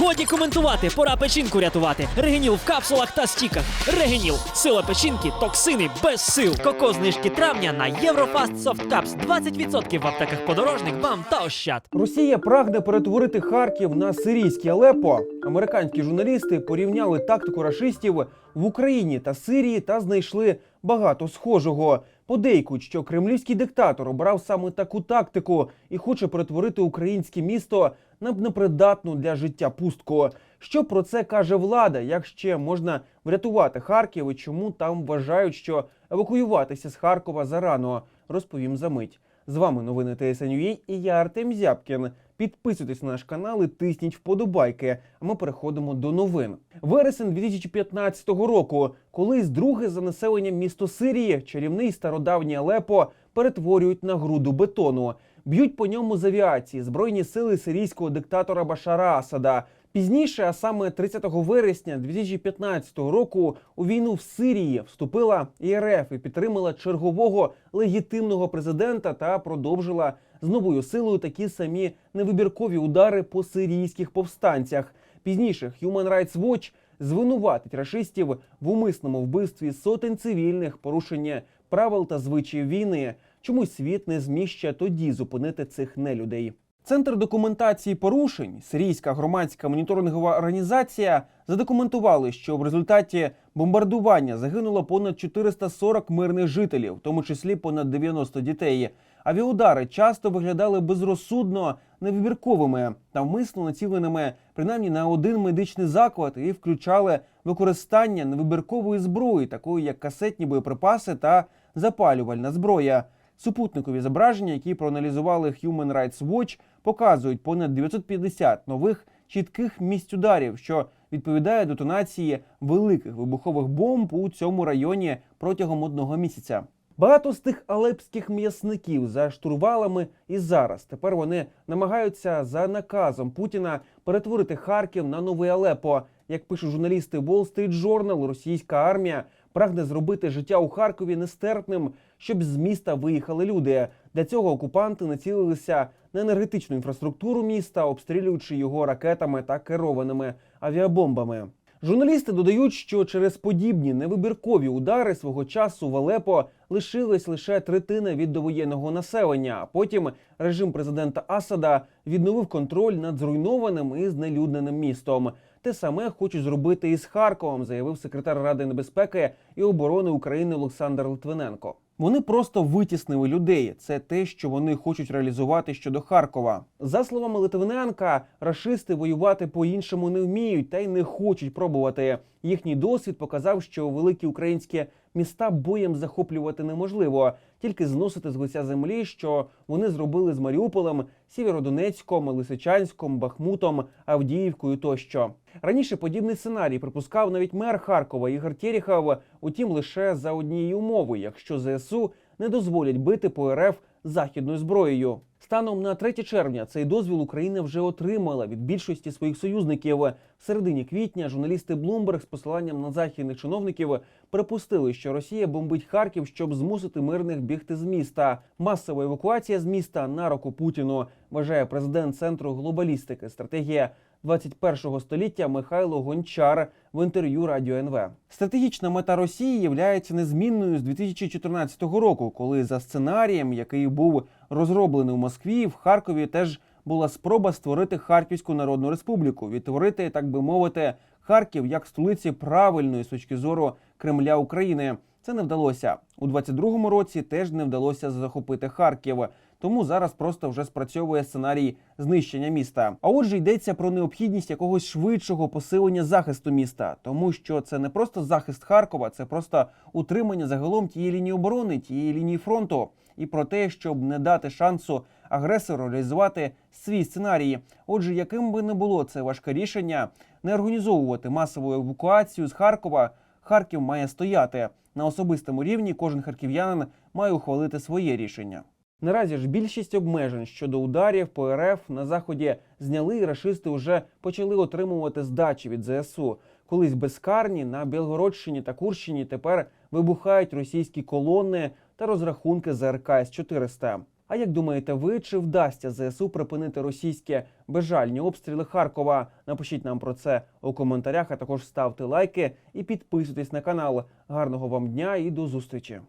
Годі коментувати, пора печінку рятувати. Регеніл в капсулах та стіках. Регеніл. Сила печінки, токсини без сил. Коко знижки травня на Єврофаст Soft Caps. 20% в аптеках подорожник, вам та ощад. Росія прагне перетворити Харків на сирійське Алеппо. Американські журналісти порівняли тактику рашистів в Україні та Сирії та знайшли багато схожого. Подейкують, що кремлівський диктатор обрав саме таку тактику і хоче перетворити українське місто непридатну для життя пустку. Що про це каже влада? Як ще можна врятувати Харків і чому там вважають, що евакуюватися з Харкова зарано? Розповім за мить. З вами новини ТСНЮА і я Артем Зябкін. Підписуйтесь на наш канал і тисніть вподобайки. А ми переходимо до новин. Вересень 2015 року, колись друге за населенням місто Сирії, чарівний стародавній Алепо перетворюють на груду бетону. Б'ють по ньому з авіації збройні сили сирійського диктатора Башара Асада. Пізніше, а саме 30 вересня 2015 року, у війну в Сирії вступила ІРФ і підтримала чергового легітимного президента та продовжила з новою силою такі самі невибіркові удари по сирійських повстанцях. Пізніше Human Rights Watch звинуватить рашистів в умисному вбивстві сотень цивільних, порушення правил та звичаїв війни. Чомусь світ не зміг ще тоді зупинити цих нелюдей. Центр документації порушень, сирійська громадська моніторингова організація, задокументували, що в результаті бомбардування загинуло понад 440 мирних жителів, в тому числі понад 90 дітей. Авіаудари часто виглядали безрозсудно невибірковими та вмисно націленими принаймні на один медичний заклад і включали використання невибіркової зброї, такої як касетні боєприпаси та запалювальна зброя. Супутникові зображення, які проаналізували Human Rights Watch, показують понад 950 нових чітких місць ударів, що відповідає детонації великих вибухових бомб у цьому районі протягом одного місяця. Багато з тих алепських м'ясників за штурвалами і зараз тепер вони намагаються за наказом Путіна перетворити Харків на новий Алепо. Як пишуть журналісти Wall Street Journal, російська армія прагне зробити життя у Харкові нестерпним, щоб з міста виїхали люди. Для цього окупанти націлилися на енергетичну інфраструктуру міста, обстрілюючи його ракетами та керованими авіабомбами. Журналісти додають, що через подібні невибіркові удари свого часу в Алепо лишилась лише третина від довоєнного населення. А потім режим президента Асада відновив контроль над зруйнованим і знелюдненим містом. Те саме хочуть зробити і з Харковом, заявив секретар Ради небезпеки і оборони України Олександр Литвиненко. Вони просто витіснили людей. Це те, що вони хочуть реалізувати щодо Харкова. За словами Литвиненка, рашисти воювати по-іншому не вміють та й не хочуть пробувати. Їхній досвід показав, що великі українські міста боєм захоплювати неможливо, тільки зносити з лиця землі, що вони зробили з Маріуполем, Сєвєродонецьком, Лисичанськом, Бахмутом, Авдіївкою тощо. Раніше подібний сценарій припускав навіть мер Харкова Ігор Тєріхав, утім лише за однієї умови, якщо ЗСУ не дозволять бити по РФ західною зброєю. Станом на 3 червня цей дозвіл Україна вже отримала від більшості своїх союзників. В середині квітня журналісти Bloomberg з посиланням на західних чиновників припустили, що Росія бомбить Харків, щоб змусити мирних бігти з міста. Масова евакуація з міста на руку Путіну вважає президент центру глобалістики. Стратегія 21 століття Михайло Гончар в інтерв'ю Радіо НВ. Стратегічна мета Росії є незмінною з 2014 року, коли за сценарієм, який був розроблений в Москві, в Харкові теж була спроба створити Харківську Народну Республіку, відтворити, так би мовити, Харків як столиці правильної з точки зору Кремля України. Це не вдалося у 22-му році. Теж не вдалося захопити Харків. Тому зараз просто вже спрацьовує сценарій знищення міста. А отже, йдеться про необхідність якогось швидшого посилення захисту міста, тому що це не просто захист Харкова, це просто утримання загалом тієї лінії оборони, тієї лінії фронту, і про те, щоб не дати шансу агресору реалізувати свій сценарій. Отже, яким би не було це важке рішення, не організовувати масову евакуацію з Харкова. Харків має стояти на особистому рівні. Кожен харків'янин має ухвалити своє рішення. Наразі ж більшість обмежень щодо ударів по РФ на заході зняли, і рашисти вже почали отримувати здачі від ЗСУ. Колись безкарні на Білгородщині та Курщині тепер вибухають російські колони та розрахунки ЗРК С 400 А як думаєте, ви чи вдасться ЗСУ припинити російські безжальні обстріли Харкова? Напишіть нам про це у коментарях, а також ставте лайки і підписуйтесь на канал. Гарного вам дня і до зустрічі!